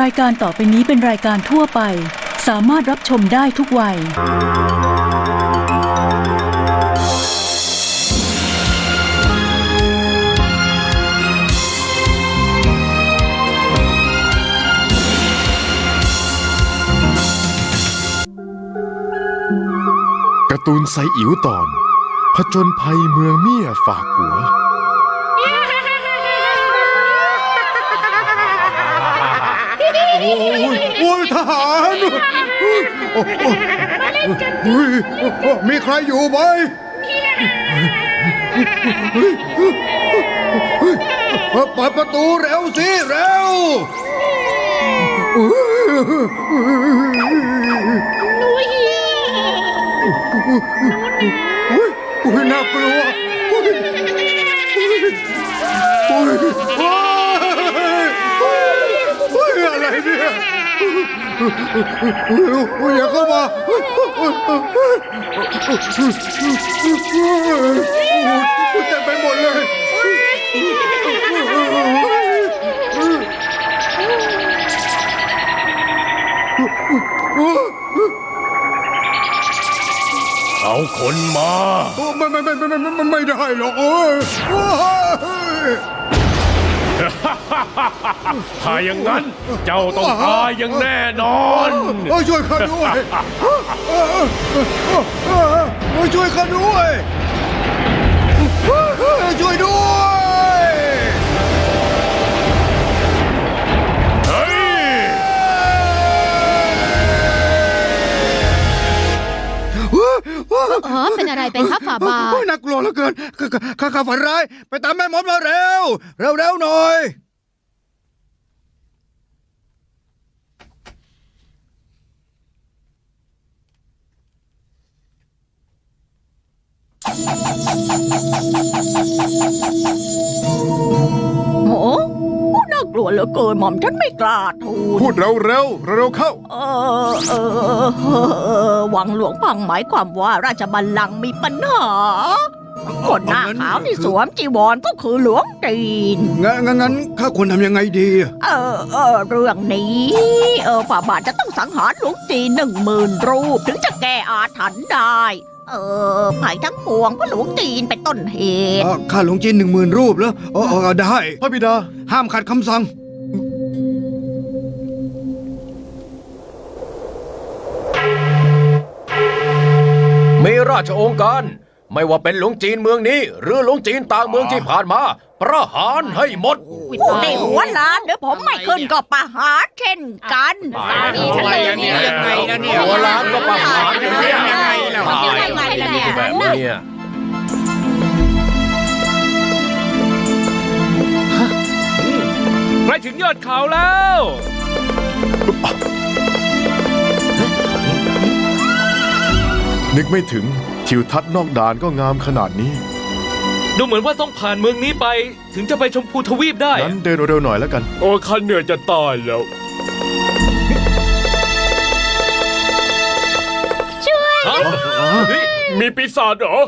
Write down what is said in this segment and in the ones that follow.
รายการต่อไปนี้เป็นรายการทั่วไป สามารถรับชมได้ทุกวัย การ์ตูนไซอิ๋วตอน ผจญภัยเมืองเมียฝากหัว โอ้ยโอ้ยทหารโอ้ยโอ้ยมีใครอยู่ไหมเปิดประตูเร็วสิเร็วโอ้ยโอ้ยน่ากลัวโอ้ยโอ้ย เนี่ยอย่าเข้ามาเต็มไปหมดเลยเอาคนมา ไม่ไม่ไม่ไม่ไม่ไม่ไม่ได้หรอกโอ้ยโอ้ย ถ้าอย่างนั้นเจ้าต้องตายอย่างแน่นอนโอ้ยช่วยข้าด้วยโอ้ยช่วยข้าด้วยช่วยด้วย อ๋อเป็นอะไรไปครับฝ่าบาทโอ้ยน่ากลัวเหลือเกินข้าข้าข้าฝันร้าย ไปตามแม่มดมาเร็ว เร็วเร็วหน่อยโหน่ากลัวเหลือเกินหม่อมฉันไม่กล้าทูลพูดเร็วเร็วเร็วๆเข้า เออเออเออวังหลวงพังหมายความว่าราชบัลลังก์มีปัญหาคนหน้าขาวที่สวมจีวรก็คือหลวงจีนงั้นงั้นงั้นข้าควรทำยังไงดี เออเออเรื่องนี้ เออฝ่าบาทจะต้องสังหารหลวงจีนหนึ่งหมื่นรูป ถึงจะแก้อาถรรพ์ได้ เออภัยทั้งปวงเพราะหลวงจีนเป็นต้นเหตุอะข้าหลวงจีนหนึ่งหมื่นรูปแล้วอ๋ออ๋อได้ พระบิดา ห้ามขัดคำสั่ง มีราชองค์การ ไม่ว่าเป็นหลวงจีนเมืองนี้ หรือหลวงจีนต่างเมืองที่ผ่านมา ประหารให้หมดในหัวล้านเดี๋ยวผมไม่ขึ้นก็ประหารเช่นกันมีฉันเลยเนี่ยยังไงล่ะเนี่ยหัวล้านก็ประหารอย่างเงี้ยยังไงล่ะทำยังไงล่ะเนี่ยแบบเนี้ยใกล้ถึงยอดเขาแล้วนึกไม่ถึง ทิวทัศน์นอกด่านก็งามขนาดนี้ ดูเหมือนว่าต้องผ่านเมืองนี้ไป ถึงจะไปชมพูทวีปได้งั้นเดินเร็วๆหน่อยแล้วกัน โอ้คันเหนื่อยจะตายแล้วฮะเฮ้ยมีปีศาจเหรอ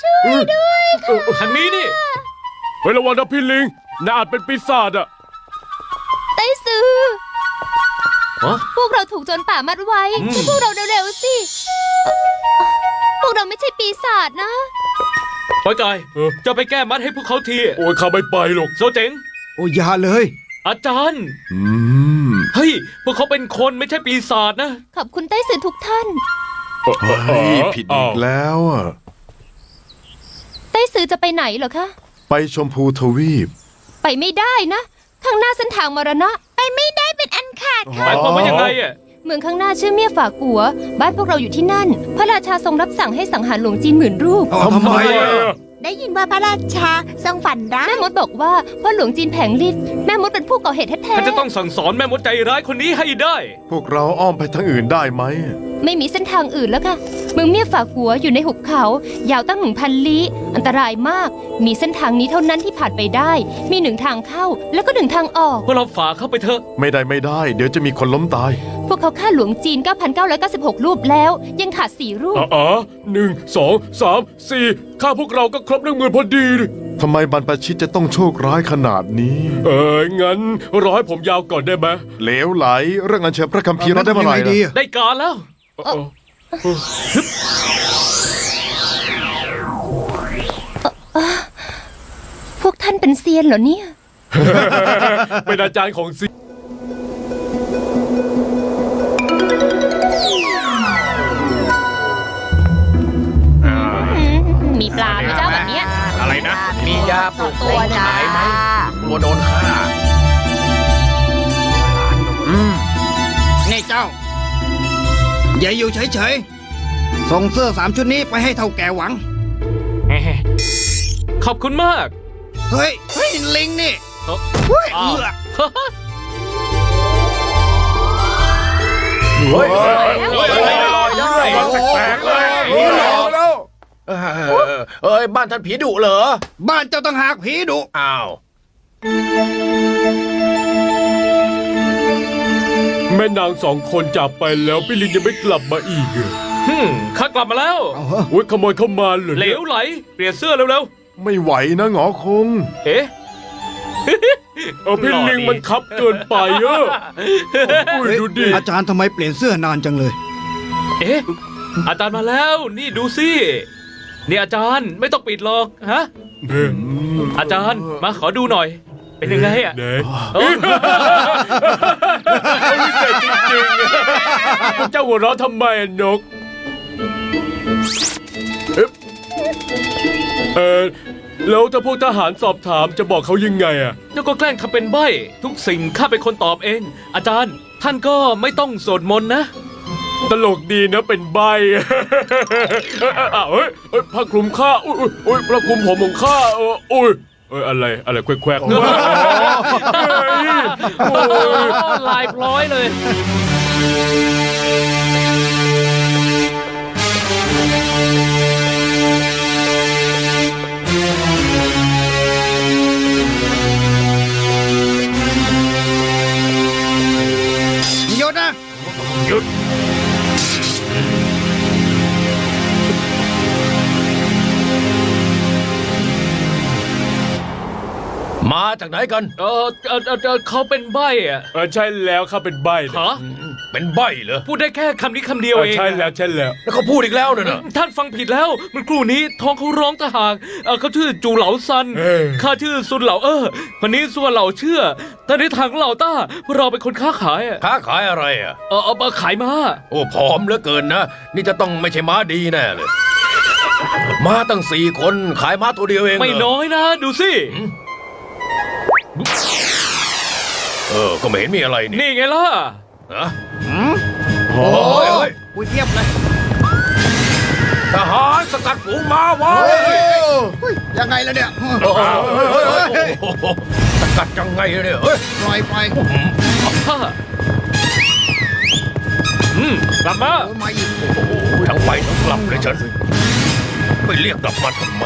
ช่วยด้วยทางนี้นี่ เฮ้ยระวังนะพี่ลิงน่าอาจเป็นปีศาจอะไต้ซื้อฮะ พวกเราถูกโจรป่ามัดไว้อืมช่วยพวกเราเร็วๆสิเอ่อพวกเราไม่ใช่ปีศาจนะปอยกายจะไปแก้มัดให้พวกเขาที โอ้ยข้าไม่ไปหรอกโซเจ๋ง โอ้ยอย่าเลย อาจารย์อืมเฮ้ยพวกเขาเป็นคนไม่ใช่ปีศาจนะ ขอบคุณไต้ซื้อทุกท่านเฮ้ยผิดอีกแล้วอะไต้ซื้อจะไปไหนเหรอคะ ไปชมพูทวีป ไปไม่ได้นะ ข้างหน้าเส้นทางมรณะ ไปไม่ได้เป็นอัน ขาดหมายความว่ายังไงอะเมืองข้างหน้าชื่อเมียฝากัว บ้านพวกเราอยู่ที่นั่น พระราชาทรงรับสั่งให้สังหารหลวงจีนหมื่นรูปเอาทำไมอะ ได้ยินว่าพระราชาทรงฝันร้ายแม่มดบอกว่าพ่อหลวงจีนแผงฤทธิ์แม่มดเป็นผู้ก่อเหตุแท้ท่านจะต้องสั่งสอนแม่มดใจร้ายคนนี้ให้ได้ พวกเราอ้อมไปทางอื่นได้ไหม ๆไม่มีเส้นทางอื่นแล้วค่ะเมืองเมียฝากัวอยู่ในหุบเขา ยาวตั้งหนึ่งพันลี้อันตรายมาก มีเส้นทางนี้เท่านั้นที่ผ่านไปได้ มีหนึ่งทางเข้าแล้วก็หนึ่งทางออก พวกเราฝ่าเข้าไปเถอะ ไม่ได้ไม่ได้ เดี๋ยวจะมีคนล้มตาย พวกเขาฆ่าหลวงจีน 9,996 รูปแล้ว ยังขาด4รูป อ๋อหนึ่งสองสามสี่ข้าพวกเราก็ครบหนึ่งหมื่นพอดีดิทำไมบรรพชิตจะต้องโชคร้ายขนาดนี้ เอองั้นรอให้ผมยาวก่อนได้ไหมเหลวไหล เรื่องอัญเชิญพระคัมภีร์เราได้เมื่อไหร่ทำยังงล่ะดีอะได้การแล้ว เออพวกท่านเป็นเซียนเหรอเนี่ย เป็นอาจารย์ของซิ ปลาไหมเจ้าแบบเนี้ยอะไรนะ มียาปลุกตัวเซ็งจ้าขายไหมกลัวโดนฆ่านี่เจ้า อย่าอยู่เฉยๆ ส่งเสื้อสามชุดนี้ไปให้เท่าแก่หวัง ขอบคุณมาก เฮ้ย เฮ้ย ลิงนี่เอ้าเฮ้ยอ้าวเอือเฮ้ยเฮ้ยเฮ้ยเฮ้ยลอยได้แปลกๆเลย เออเอ้ยบ้านท่านผีดุเหรอ บ้านเจ้าต้องหากผีดุอ้าวแม่นางสองคนจากไปแล้วพี่ลินยังไม่กลับมาอีกอะฮึมข้ากลับมาแล้ว เอาเหอะอุ้ยขโมยเข้ามาเลยเหลวไหล เปลี่ยนเสื้อเร็วไม่ไหวนะหงอคง ๆ เอ๊ะ เออพี่ลิงมันคับเกินไปเอออุ้ยดูดิอาจารย์ทำไมเปลี่ยนเสื้อนานจังเลย เอ๊ะ อาจารย์มาแล้ว นี่ดูสิ นี่อาจารย์ไม่ต้องปิดหรอกฮะเอออาจารย์มาขอดูหน่อย เป็นยังไงอะไหนเอ้าพิเศษจริงๆเจ้าหัวเราะทำไมอะนกเอ๊ะเออแล้วถ้าพวกทหารสอบถามจะบอกเขายังไงอะเจ้าก็แกล้งทำเป็นใบ้ ทุกสิ่งข้าเป็นคนตอบเอง อาจารย์ ท่านก็ไม่ต้องสวดมนต์นะ ตลกดีนะเป็นใบอ้าวเฮ้ยเฮ้ยผ้าคลุมข้าอุ้ยอุ้ยอุ้ยผ้าคลุมผมของข้าเอออุ้ยเอ้ยอะไรอะไรแควกๆเฮ้ยโอ้ย ลายพร้อยเลย จากไหนกัน เออเออเออเออเขาเป็นใบ้อะเออใช่แล้วข้าเป็นใบนะฮะเป็นใบเหรอพูดได้แค่คำนี้คำเดียวเออเองใช่แล้วใช่แล้ว แล้วเขาพูดอีกแล้วเนี่ยนะท่านฟังผิดแล้ว มันครูนี้ท้องเขาร้องตะหากเออเขาชื่อจูเหลาซันเออ ข้าชื่อซุนเหลาเออคนนี้ส่วนเหลาเชื่อแต่ในทางเหลาต้าพวกเราเป็นคนค้าขายอะค้าขายอะไรอะ เออเออเออขายมาโอ้ผอมเหลือเกินนะ นี่จะต้องไม่ใช่ม้าดีแน่เลย ม้าตั้งสี่คนขายม้าตัวเดียวเองเหรไม่น้อยนะ ดูสิ เออ ก็ไม่เห็นมีอะไรนี่นี่ไงล่ะนะหืมโอ้ยเฮ้ยอุ้ยเทียบเลยทหารสกัดฝูงม้าไว้เฮ้ยยังไงล่ะเนี่ยโอ้โหโอ้โหสกัดยังไงเนี่ยเฮ้ยปล่อยไปฮ่าอืมกลับมาโอ้ยมาอีกทั้งไปทั้งกลับเลยฉันไม่เรียกกลับมาทำไม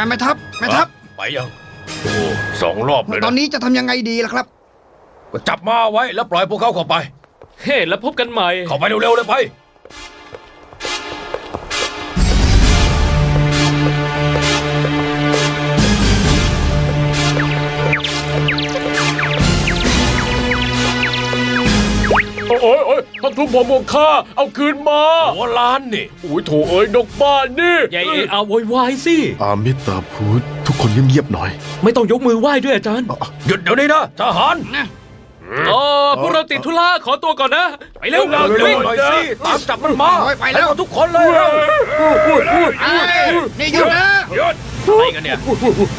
อะแม่ทัพแม่ทัพไปยัง โอ้สองรอบเลยตอนนะนี้จะทำยังไงดีล่ะครับ ก็จับมาไว้แล้วปล่อยพวกเขาเข้าไป เฮ้แล้วพบกันใหม่ เข้าไปเร็วๆเลยไป โอ้ยโอ้ยโอ้ยผ้าคลุมผมของข้าเอาคืนมาหัวล้านนี่โอ้ยโถเอ้ยนกบ้านนี่ใหญ่เอเอาโวยวายสิ อามิตาพุทธทุกคนเงียบๆหน่อย ไม่ต้องยกมือไหว้ด้วยอาจารย์หยุดเดี๋ยวนี้นะทหารเออพวกเราติดธุระขอตัวก่อนนะ ไปเร็วเร็ววิ่งๆหน่อยสิตามจับมันมาโอ้ยไปแล้วให้หมดทุกคนเลยเร็วเอ้ยนี่หยุดนะหยุดอะไรกันเนี่ย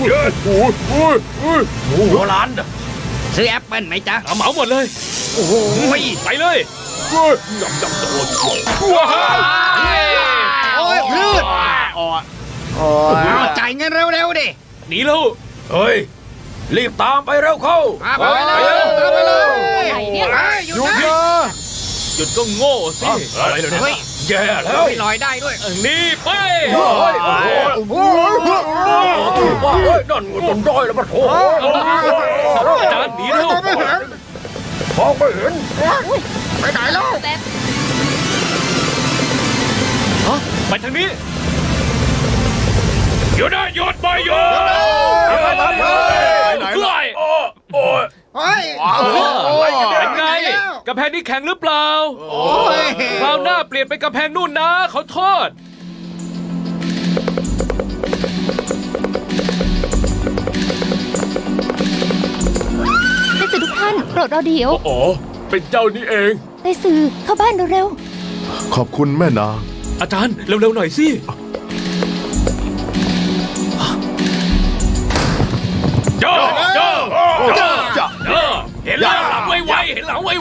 หยุดโอ้ยโอ้ยโอ้ยหัวล้านน่ะ ซื้อแอปเปิลไหมจ๊ะ เอาเหมาหมดเลย โอ้โหไปเลยโอ้ยยำยำโดนว้าโอ้ยพลืดเอาจ่ายเงินเร็วๆดิหนีแล้วเฮ้ย รีบตามไปเร็วเข้าอะไปเลยไปเลยอะไรเนี่ยเฮ้ยหยุดนะหยุดก็โง่สิอะไรเลยเฮ้ยเนี่ย แย่แล้วไม่ลอยได้ด้วยเออนี่ไปโอ้ยโอ้ยโอ้โหถูกว่าเฮ้ยนั่นเงินต้นด้อยแล้วปะโถอาจารย์หนีแล้วมองไม่เห็นไปไหนแล้วแต่ะไปทางนี้หยุดนะหยุดไปหยุดไปไหนเฮ้ยเฮ้ยเป็นไงกำแพงนี้แข็งหรือเปล่าโอ้ยคราวหน้าเปลี่ยนเป็นกำแพงนู่นนะขอโทษ ได้สื่อทุกท่านโปรดรอเดี๋ยว อ๋อ เป็นเจ้านี่เอง ได้สื่อเข้าบ้านเร็วขอบคุณแม่นาง อาจารย์เร็วๆหน่อยสิ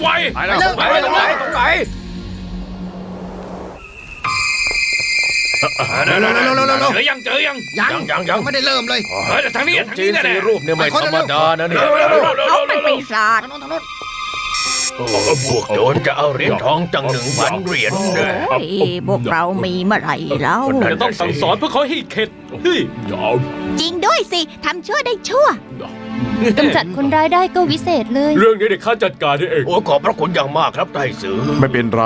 ไวๆไปแล้วไปแล้วไปตรงไหนเร็วเร็วเร็วเร็วเร็วเร็วเจอยังเจอยังยังยังยังไม่ได้เริ่มเลยเฮ้ยทางนี้หลวงทางจีนี้นแน่สี่รูปเนี่ยไม่ธรรมดานะเนี่ยเขาเป็นปีศาจทางโน้นทางโน้นพวกโจรจะเอาเหรียญทองจังหนึ่งพันเหรียญเนี่ยเฮ้ยพวกเรามีเมื่อไหร่แล้วจะต้องสั่งสอนเพื่อเขาให้เข็ดเฮ้ยยาวจริงด้วยสิทำชั่วได้ชั่วๆ กำจัดคนร้ายได้ก็วิเศษเลย เรื่องนี้เดี๋ยวข้าจัดการให้เอง โอ้ขอบพระคุณอย่างมากครับไต้สือไม่เป็นไร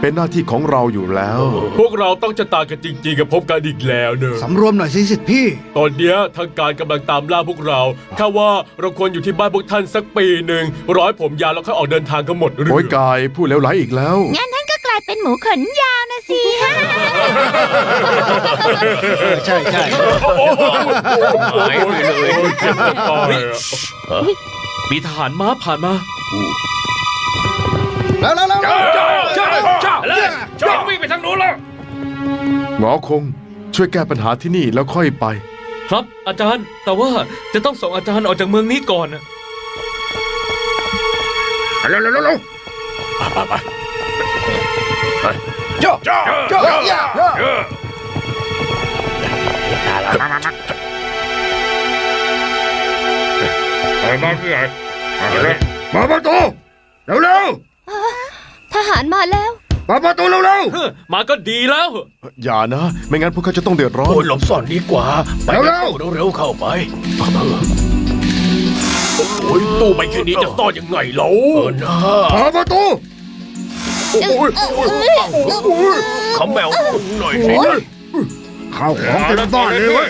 เป็นหน้าที่ของเราอยู่แล้ว พวกเราต้องจะตากันจริงๆ กับพบกันอีกแล้วเนอะสำรวมหน่อยสิสิทธิ์พี่ ตอนเนี้ยทางการกำลังตามล่าพวกเราข้าว่าเราควรอยู่ที่บ้านพวกท่านสักปีหนึ่งร้อยผมยาวแล้วค่อยออกเดินทางกันหมดเรือโอ้ยกายพูดแล้วไหลอีกแล้ว งั้นท่านก็กลาย เป็นหมูขนยาวนะสิใช่ใช่หายไปเลยตายอะมีทหารม้าผ่านมา แล้วแล้วแล้วเจ้าเจ้าเจ้าเลยเจ้าวิ่งไปทางนู้นแล้วหงอคง ช่วยแก้ปัญหาที่นี่แล้วค่อยไป ครับอาจารย์ แต่ว่าจะต้องส่งอาจารย์ออกจากเมืองนี้ก่อนนะเร็วเร็วเร็วเร็ วเจ้าเจ้าเจ้ามามามาไปมาพี่ใหญ่มาเลยมาประตูเร็วเร็วทหารมาแล้วมาประตูเร็วเร็วเฮ้อมาก็ดีแล้วอย่านะ ไม่งั้นพวกเขาจะต้องเดือดร้อนโอ้ยหลบซ่อนดีกว่า ไปเร็วเร็วๆเข้าไปโอ้ยตู้ใบแค่นี้จะต้อนยังไงเล่าเออนะมาประตู ขาแมวหน่อยสิข้าวของเต็มบ้านเลยเว้ย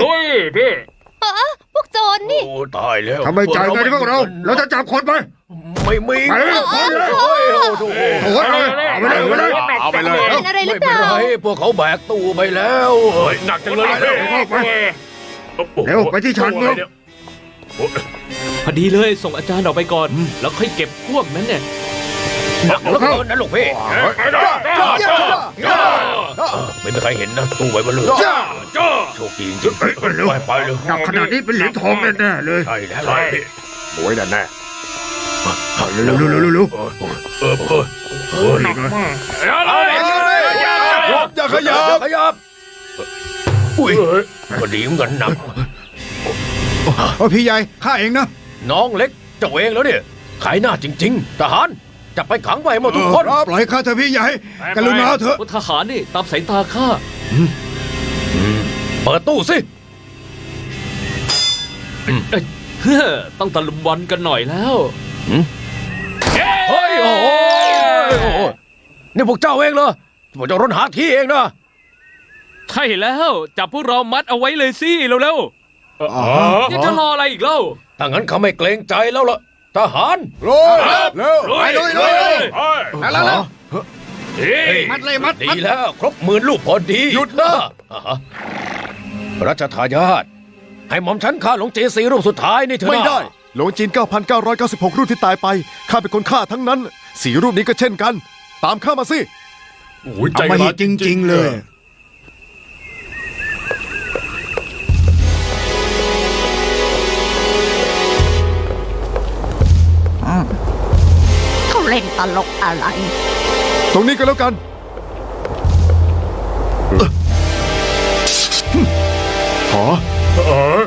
เฮ้ยพี่พวกโจรนี่ โอ้ตายแล้วทำไมจ่ายเงินให้พวกเรา เราจะจับคนไป ไม่มีไปเลยไปเลยโอ้ยโอ้โหโอ้ยเอาไปเลยเอาไปเลยเอาไปเลยเป็นอะไรหรือเปล่าพวกเขาแบกตู้ไปแล้วเฮ้ยหนักจังเลยเข้าไปเร็วไปที่ชานเมืองพอดีเลยส่งอาจารย์ออกไปก่อน แล้วค่อยเก็บพวกนั้นเนี่ย หนักเหลือเกินนะลูกพี่ไม่มีใครเห็นนะตู้ไว้บนเรือโชคดีจริงๆไปไปเลยหนักขนาดนี้เป็นเหรียญทองแน่ๆเลยใช่แล้วพี่โอ้ยแน่แน่เร็วเร็วเร็วเร็วเร็วเออเออโอ้ยอย่าขยับขยับอุ้ยก็ดีเหมือนกันหนักโอ้พี่ใหญ่ข้าเองนะน้องเล็กเจ้าเองแล้วเนี่ยขายหน้าจริง ๆ ทหาร จับไปขังไว้ให้หมดทุกคนปล่อยข้าเถอะพี่ใหญ่ กรุณาเถอะพวกทหารนี่ตามสายตาข้า เปิดตู้สิ เฮ้อต้องตะลุมบอลกันหน่อยแล้ว เฮ้ย โอ้โหโอ้โหนี่พวกเจ้าเองเหรอพวกเจ้าร้นหาที่เองนะใช่แล้ว จับพวกเรามัดเอาไว้เลยสิเร็วอ๋อๆยังจะรออะไรอีกเล่า ถ้างั้นเขาไม่เกรงใจแล้วล่ะ ทหารเร็วเร็วไปเลยเลยเลยแล้วแล้วเฮ้ยมัดเลยมัดดีมัดแล้ว ครบหมื่นลูกพอดี หยุดนะอ่าฮะรัชทายาทให้หม่อมฉันฆ่าหลวงจีนสีรูปสุดท้ายนี่เถอะนะไม่ได้ หลวงจีน 9,996 รูปที่ตายไปข้าเป็นคนฆ่าทั้งนั้นสีรูปนี้ก็เช่นกัน ตามข้ามาสิโอ้ยใจเอามาร้หิอนตจริง ๆ เลย ล่นตลกอะไร ตรงนี้ก็แล้วกันหอเออ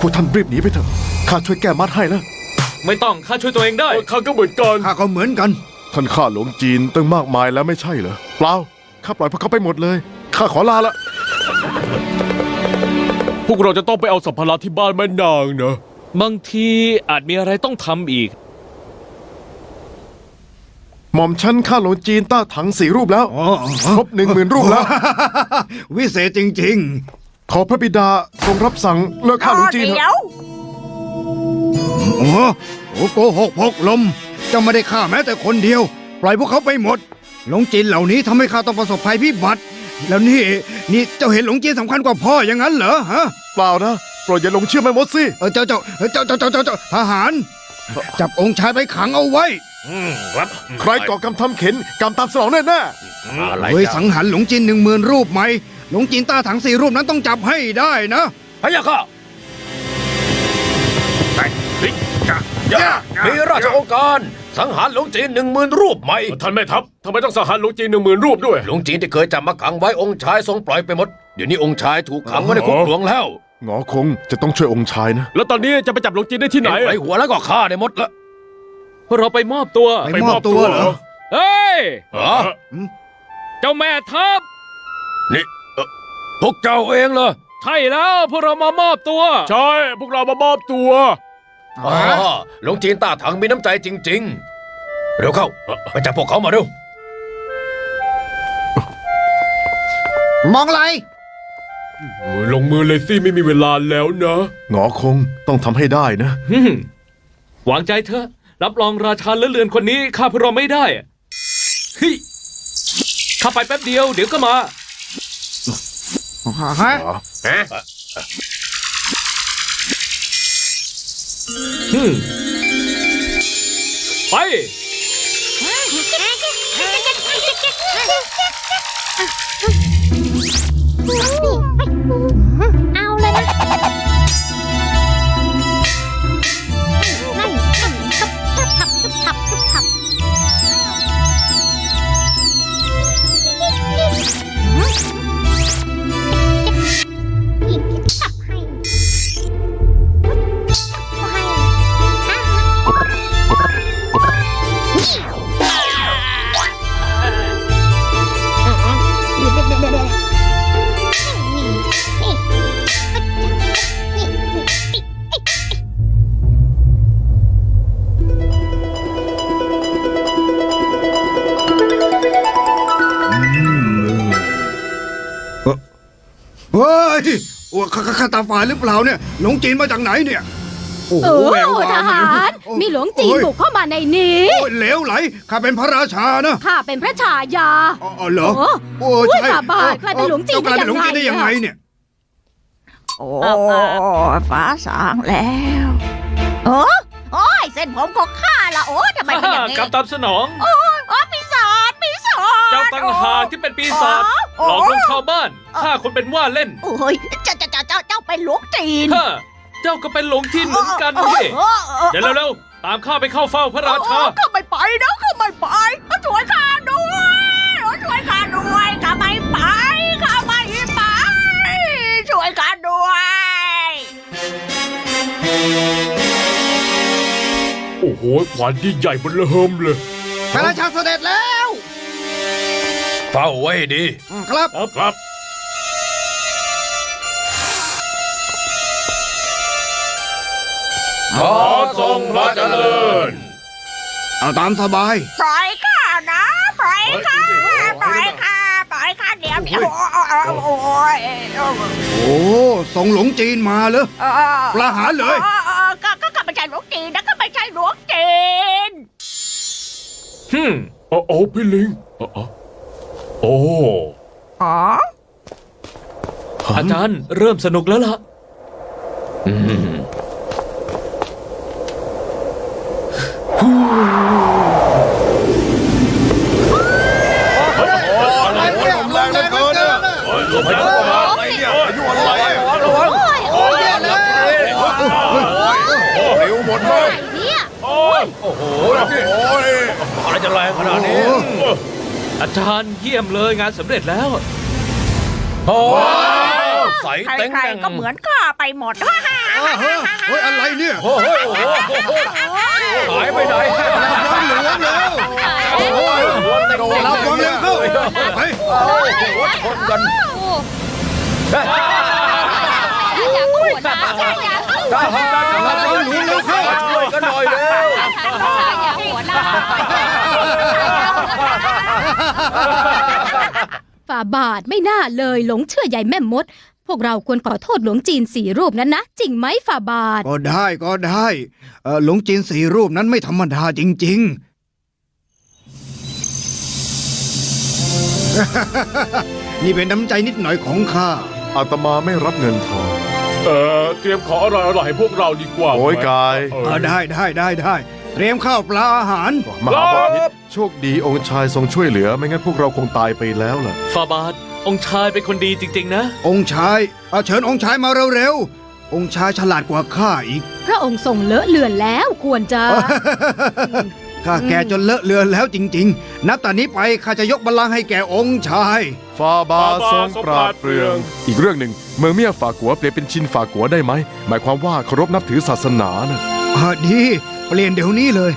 พวกท่านรีบหนีไปเถอะ ข้าช่วยแก้มัดให้นะไม่ต้องข้าช่วยตัวเองได้ ข้าก็เหมือนกัน ข้าก็เหมือนกัน ท่านฆ่าหลวงจีนตั้งมากมายแล้วไม่ใช่เหรอ เปล่า ข้าปล่อยพวกเขาไปหมดเลย ข้าขอลาละ พวกเราจะต้องไปเอาสัมภาระที่บ้านแม่นางนะ บางทีอาจมีอะไรต้องทำอีก หม่อมชั้นข้าหลวงจีนต้าถังสี่รูปแล้ว อ๋อครบหนึ่งหมื่นรูปแล้ว วิเศษจริง ขอพระบิดาทรงรับสั่งเลิกข้าหลวงจีนเถเดี๋ยอะว ๆ โอ้โหโอ้โกหกพกลมเจะไม่ได้ฆ่าแม้แต่คนเดียว ปล่อยพวกเขาไปหมด หลงจีนเหล่านี้ทำให้ข้าต้องประสบภัยพิบัติ แล้วนี่ นี่เจ้าเห็นหลงจีนสำคัญกว่าพ่ออย่างนั้นเหรอฮะ เปล่านะโปรดอย่าหลงเชื่อแม่มดสิ เออเจ้าเจ้าเออเจ้าเจ้าเจ้าเจ้าเจ้าทหาร จับองค์ชายไปขังเอาไว้ ครับใครก่อกรรมทำเข็นกรรมตามสนองแน่อะไรเฮ้ยจ๊ะสังหารหลงจีนหนึ่งหมื่นรูปไหม หลงจีนต้าถังสี่รูปนั้นต้องจับให้ได้นะพะยะค่ะมีราชองค์การสังหารหลวงจีนหนึ่งหมื่นรูปไหมท่านแม่ทัพทำไมต้องสังหารหลวงจีนหนึ่งหมื่นรูปด้วย หลวงจีนที่เคยจับมาขังไว้องค์ชายทรงปล่อยไปหมด เดี๋ยวนี้องค์ชายถูกขังไว้ในคุกหลวงแล้วๆหงอคงจะต้องช่วยองค์ชายนะ แล้วตอนนี้จะไปจับหลวงจีนได้ที่ไหนเห็นอะไอ้หัวแล้วก็ฆ่าได้หมดละ พวกเราไปมอบตัว ไปมอบตัวเหรอ เฮ้ยฮะเจ้าแม่ทัพ นี่เอ่อพวกเจ้าเองเหรอ ใช่แล้วพวกเรามามอบตัว ใช่ พวกเรามามอบตัวอ๋อหลวงจีนต้าถังมีน้ำใจจริง ๆ เร็วเข้า ไปจับพวกเขามาเร็ว มองอะไรลงมือเลยสิไม่มีเวลาแล้วนะ หงอคงต้องทำให้ได้นะฮึ่มวางใจเถอะ รับรองราชาเลือเรือนคนนี้ข้าพวกเราไม่ได้อะเฮ้ยข้าไปแป๊บเดียว เดี๋ยวก็มา ฮะฮึ่มไปเอา เฮ้ยโอ้ข้าข้าข้าตาฝาดหรือเปล่าเนี่ยหลงจีนมาจากไหนเนี่ย โอ้โหโอ้แวววาวทหาร โอ้มีหลวงจีนโอ้ยบุกเข้ามาในนี้ โอ้ยเหลวไหลข้าเป็นพระราชานะข้าเป็นพระชายา อ๋ออ๋อเหรอโอ้โอ้อุ้ยใช่ฝ่าบาทกลายเป็นหลวงจีนเจ้ากลายเป็นหลวงจีนได้ได้ยัยังงไงไง เนี่ย โอ้ฟ้าสางแล้วโอ้โอ้ยเส้นผมของข้าละโอ้ทำไมเป็นอย่างนี้กำตามสนอง โอ้ปีศาจปี ศาจเจ้าตั้งหากที่เป็นปีศาจหลอกลวงชาวบ้านฆ่าคนเป็นว่าเล่นโอ้ยเจ้าเจ้าเจ้าเจ้าเจ้าเป็นหลวงจีนฮะเจ้าก็เป็นหลวงจีนเหมือนกันเออนี่เออเออเดี๋ยวเร็วๆตามข้าไปเข้าเฝ้าพระราชาข้าไม่ไปนะข้าไม่ไปช่วยข้าด้วยช่วยข้าด้วยข้าไม่ไปข้าไม่ไปช่วยข้าด้วยโอ้โหขวานที่ใหญ่บนเริ่มเลยพระราชาเสด็จแล้ว เฝ้าไว้ให้ดีครับครับ ครับ ขอทรงพระเจริญ เอาตามสบาย ปล่อยข้านะปล่อยข้าปล่อยข้าปล่อยข้าเดี๋ยวเดี๋ยวโอ้ยโอ้ส่งหลงจีนมาเหรอประหารเลย ก็ก็ก็ไม่ใช่หลวงจีนนะก็ไม่ใช่หลวงจีน ฮึมโอ้โอ้พี่ลิงอ๋ออ๋อ โอ้อ๋ออาจารย์เริ่มสนุกแล้วล่ะอะไรเนี่ยแรงเหลือเกินเนี่ยพายุมาอะไรเนี่ยพายุอะไรระวังระวังโอ้ยเลยเร็วหมดเลยเนี่ยโอ้โหอะไรจะแรงขนาดนี้ อาจารย์เยี่ยมเลยงานสำเร็จแล้ว โอ้ใสเต็งใครแดงๆก็เหมือนข้าไปหมด อ้าวเฮ้ยเฮ้ยอะไรเนี่ยโอ้โหโอ้โหหายไปไหนวังหลวงแล้วโอ้ยหัวเต็งรับวังเร็วเข้าไปหัวชนกันอยากหัวนะอยากทหารรับวังหลวงเร็วเข้า ช่วยกันหน่อยเร็วอ ยากหัวนะฝ่าบาทไม่น่าเลยหลงเชื่อใหญ่แม่มด พวกเราควรขอโทษหลวงจีนสี่รูปนั้นนะ จริงไหมฝ่าบาท ก็ได้ก็ได้เอ่อหลวงจีนสีรูปนั้นไม่ธรรมดาจริง ๆ นี่เป็นน้ำใจนิดหน่อยของข้า อาตมาไม่รับเงินทอง เออเตรียมของอร่อยๆให้พวกเราดีกว่าโอ้ยกาย เอเออได้ได้ได้ได้ เตรียมข้าวปลาอาหาร มหาบพิตรโชคดีองค์ชายทรงช่วยเหลือ ไม่งั้นพวกเราคงตายไปแล้วล่ะ ฟาบาทองค์ชายเป็นคนดีจริง ๆ นะ องค์ชายเอาเชิญองค์ชายมาเร็วๆ องค์ชายฉลาดกว่าข้าอีก พระองค์ทรงเลอะเลือนแล้วควรจะ ข้าแก่จนเลอะเลือนแล้วจริง ๆ นับแต่นี้ไปข้าจะยกบัลลังก์ให้แก่องค์ชาย ฟาบาทรงปราดเปรื่อง อีกเรื่องหนึ่งเมืองเมียฝากหัวเปลี่ยนเป็นชินฝากหัวได้ไหม หมายความว่าเคารพนับถือศาสนานะ อ่าดี เปลี่ยนเดี๋ยวนี้เลย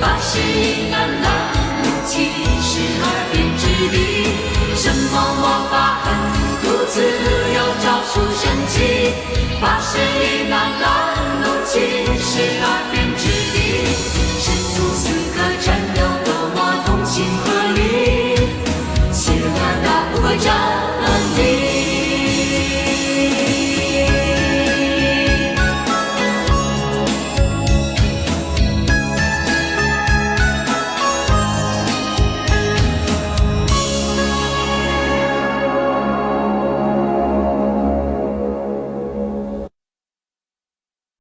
八十一难了不，十二变之地，什么魔法狠，自招神奇。八十一难。